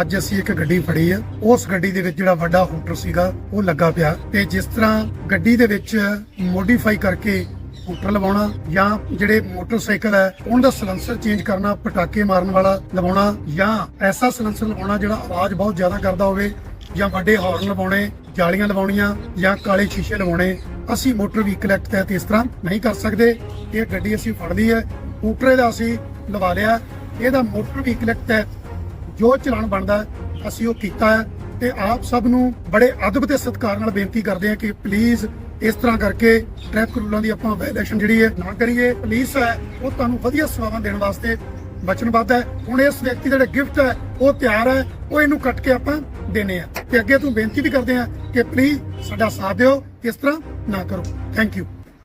ਅੱਜ ਅਸੀਂ ਇੱਕ ਗੱਡੀ ਫੜੀ ਆ। ਉਸ ਗੱਡੀ ਦੇ ਵਿੱਚ ਜਿਹੜਾ ਵੱਡਾ ਹੂਟਰ ਸੀਗਾ, ਉਹ ਲੱਗਾ ਪਿਆ। ਤੇ ਜਿਸ ਤਰ੍ਹਾਂ ਗੱਡੀ ਦੇ ਵਿੱਚ ਮੋਡੀਫਾਈ ਕਰਕੇ ਹੂਟਰ ਲਵਾਉਣਾ ਜਾਂ ਜਿਹੜੇ ਮੋਟਰਸਾਈਕਲ ਹੈ ਉਹਨਾਂ ਦਾ ਸਲੈਂਸਰ ਚੇਂਜ ਕਰਨਾ, ਪਟਾਕੇ ਮਾਰਨ ਵਾਲਾ ਲਵਾਉਣਾ ਜਾਂ ਐਸਾ ਸਲੈਂਸਰ ਲਵਾਉਣਾ ਜਿਹੜਾ ਆਵਾਜ਼ ਬਹੁਤ ਜ਼ਿਆਦਾ ਕਰਦਾ ਹੋਵੇ ਜਾਂ ਵੱਡੇ ਹਾਰਨ ਲਵਾਉਣੇ, ਜਾਲੀਆਂ ਲਵਾਉਣੀਆਂ ਜਾਂ ਕਾਲੇ ਸ਼ੀਸ਼ੇ ਲਵਾਉਣੇ, ਅਸੀਂ ਮੋਟਰ ਵਹੀਕਲ ਐਕਟ ਤਹਿਤ ਇਸ ਤਰ੍ਹਾਂ ਨਹੀਂ ਕਰ ਸਕਦੇ। ਇਹ ਗੱਡੀ ਅਸੀਂ ਫੜ ਲਈ ਹੈ। ਹੂਟਰ ਦਾ ਅਸੀਂ ਲਵਾ ਲਿਆ। ਇਹਦਾ ਮੋਟਰ ਵਹੀਕਲ ਐਕਟ ਤਹਿਤ ਜੋ ਚਲਾਨ ਬਣਦਾ ਅਸੀਂ ਉਹ ਕੀਤਾ ਹੈ ਤੇ ਆਪ ਸਭ ਨੂੰ ਬੜੇ ਅਦਬ ਤੇ ਸਤਿਕਾਰ ਨਾਲ ਬੇਨਤੀ ਕਰਦੇ ਹਾਂ ਕਿ ਪਲੀਜ਼ ਇਸ ਤਰ੍ਹਾਂ ਕਰਕੇ ਟ੍ਰੈਫਿਕ ਰੂਲਾਂ ਦੀ ਆਪਾਂ ਵਾਇਲੇਸ਼ਨ ਜਿਹੜੀ ਹੈ ਨਾ ਕਰੀਏ। ਪੁਲਿਸ ਹੈ, ਉਹ ਤੁਹਾਨੂੰ ਵਧੀਆ ਸੇਵਾਵਾਂ ਦੇਣ ਵਾਸਤੇ ਵਚਨਬੱਧ ਹੈ। ਹੁਣ ਇਸ ਵਿਅਕਤੀ ਦਾ ਜਿਹੜਾ ਗਿਫਟ ਹੈ, ਉਹ ਤਿਆਰ ਹੈ, ਉਹ ਇਹਨੂੰ ਕੱਟ ਕੇ ਆਪਾਂ ਦੇਣੇ ਆ। ਤੇ ਅੱਗੇ ਤੋਂ ਬੇਨਤੀ ਵੀ ਕਰਦੇ ਹਾਂ ਕਿ ਪਲੀਜ਼ ਸਾਡਾ ਸਾਥ ਦਿਓ, ਇਸ ਤਰ੍ਹਾਂ ਨਾ ਕਰੋ। Thank you